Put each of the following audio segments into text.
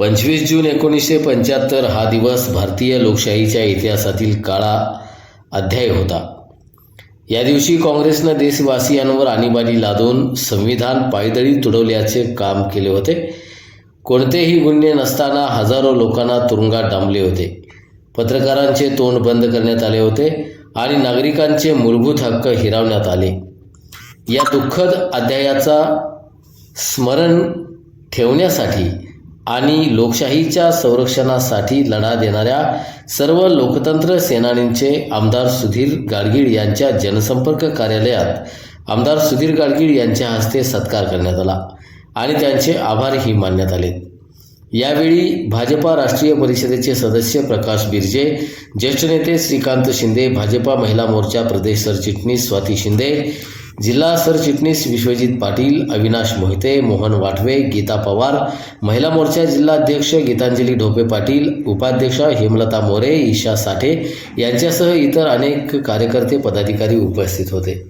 पंचवीस जून एकोणीसशे पंच्याहत्तर हा दिवस भारतीय लोकशाहीच्या इतिहासातील काळा अध्याय होता. या दिवशी काँग्रेसनं देशवासियांवर आणीबाणी लादून संविधान पायदळी तुडवल्याचे काम केले होते. कोणतेही गुन्हे नसताना हजारो लोकांना तुरुंगात डांबले होते. पत्रकारांचे तोंड बंद करण्यात आले होते आणि नागरिकांचे मूलभूत हक्क हिरावण्यात आले. या दुःखद अध्यायाचा स्मरण ठेवण्यासाठी आणि लोकशाहीच्या संरक्षणासाठी लढा देणाऱ्या सर्व लोकतंत्र सेनानींचे आमदार सुधीर गाडगीळ यांच्या जनसंपर्क कार्यालयात आमदार सुधीर गाडगीळ यांच्या हस्ते सत्कार करण्यात आला आणि त्यांचे आभारही मानण्यात आले. यावेळी भाजपा राष्ट्रीय परिषदेचे सदस्य प्रकाश बिर्जे ज्येष्ठ नेते श्रीकांत शिंदे भाजपा महिला मोर्चा प्रदेश सरचिटणीस स्वाती शिंदे जिल्हा सरचिटणीस विश्वजित पाटील अविनाश मोहिते मोहन वाटवे गीता पवार महिला मोर्चा जिल्हाध्यक्ष गीतांजली ढोपे पाटील उपाध्यक्ष हेमलता मोरे ईशा साठे यांच्यासह इतर अनेक कार्यकर्ते पदाधिकारी उपस्थित होते.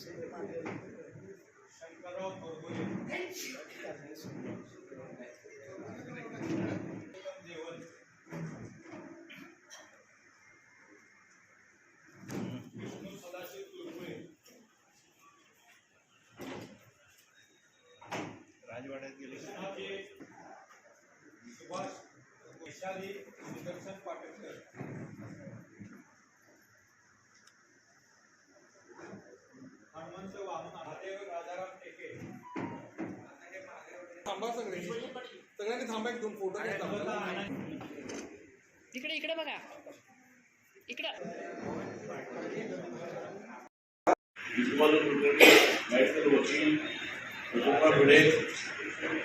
शंकरराव देवल विष्णू सदाशिव तुळपुळे राजवाड्यात गेले. सुभाष वैशाली सुदर्शन पाटकर थांबा सगळे. सगळ्यांनी थांबा एक दोन फोटो घेता इकडे इकडे बघा. इकडं.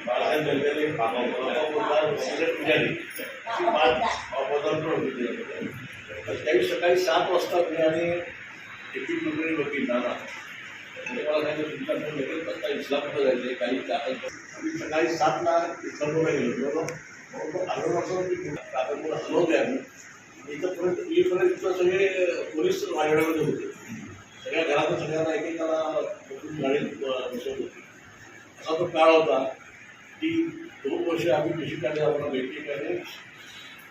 बाळासाहेब बाबासाहेब त्यावेळी सकाळी सात वाजता मी आणि ए पी वकील नाना. म्हणजे मला काही कागद आम्ही सकाळी सातला इस्लामपूरला गेलो बरोबर अर्धा वाजता मी हलवते आम्ही. इथंपर्यंत इथपर्यंत इथं सगळे पोलीस माझ्याकडे होते. सगळ्या घरातून सगळ्यांना एकेकाला गाडीत बसवत होते. असा तो काळ होता की दोन वर्ष आम्ही कृषी कार्य आम्हाला भेटली आणि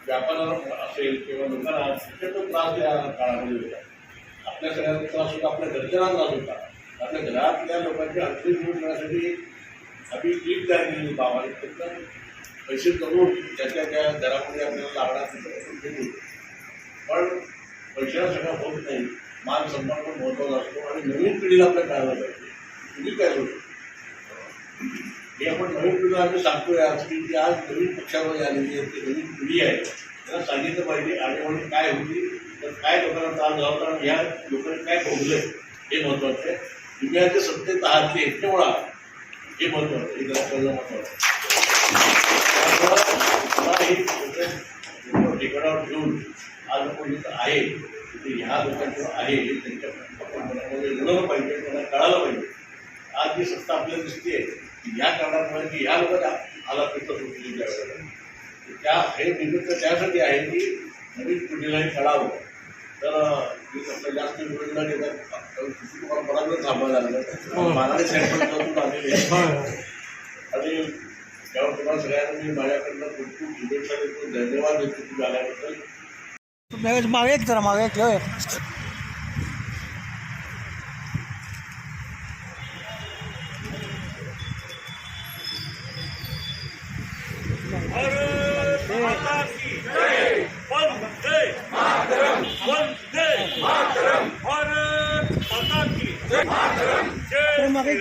व्यापाराला असेल किंवा लोकांना प्रचंड त्रास त्या काळामध्ये होता. आपल्या सगळ्यांना त्रास होता आपल्या घरच्यांना त्रास होता. आपल्या घरातल्या लोकांची अडचणी दूर करण्यासाठी आम्ही तयार केली बाबाने फक्त पैसे करून त्याच्या त्या घरामध्ये आपल्याला लागणार होतं. पण पैशाला सगळं होत नाही, मान सन्मान पण महत्वाचा असतो आणि नवीन पिढीला आपल्या कळायला पाहिजे तुम्ही काय होतं हे आपण नवीन पिढीला आम्ही सांगतोय आज की आज नवीन पक्षामध्ये आलेली आहे ती नवीन पिढी आहे त्यांना सांगितलं पाहिजे आठवणी काय होती तर काय लोकांना त्रास झाला आणि ह्या लोकांनी काय भोगले हे महत्वाचं आहे विद्यार्थी सत्तेत आहात ते एकटे वळा हे महत्वाचं हे महत्वाचं लोकं ठिकाणावर ठेवून आज आपण जिथं आहे. तिथे ह्या लोकांचं आहे. हे त्यांच्या आपण मनामध्ये रुळलं पाहिजे त्यांना कळालं पाहिजे. आज जी सत्ता आपल्याला दिसते की ह्या कारणामुळे की ह्या लोकांना आला पित्त सुटली त्या वेळेला त्या हे निमित्त त्यासाठी आहे की नवीन पिढीलाही कळावं तर जास्त वेळ तुम्हाला बराच थांबायला लागलं मला सेंटर आणि त्यावर तुम्हाला सगळ्यांना मी माझ्याकडनं खूप खूप शुभेच्छा देतो धन्यवाद देतो तुम्ही आल्याबद्दल मागे एक जरा मागे एक. মারবেন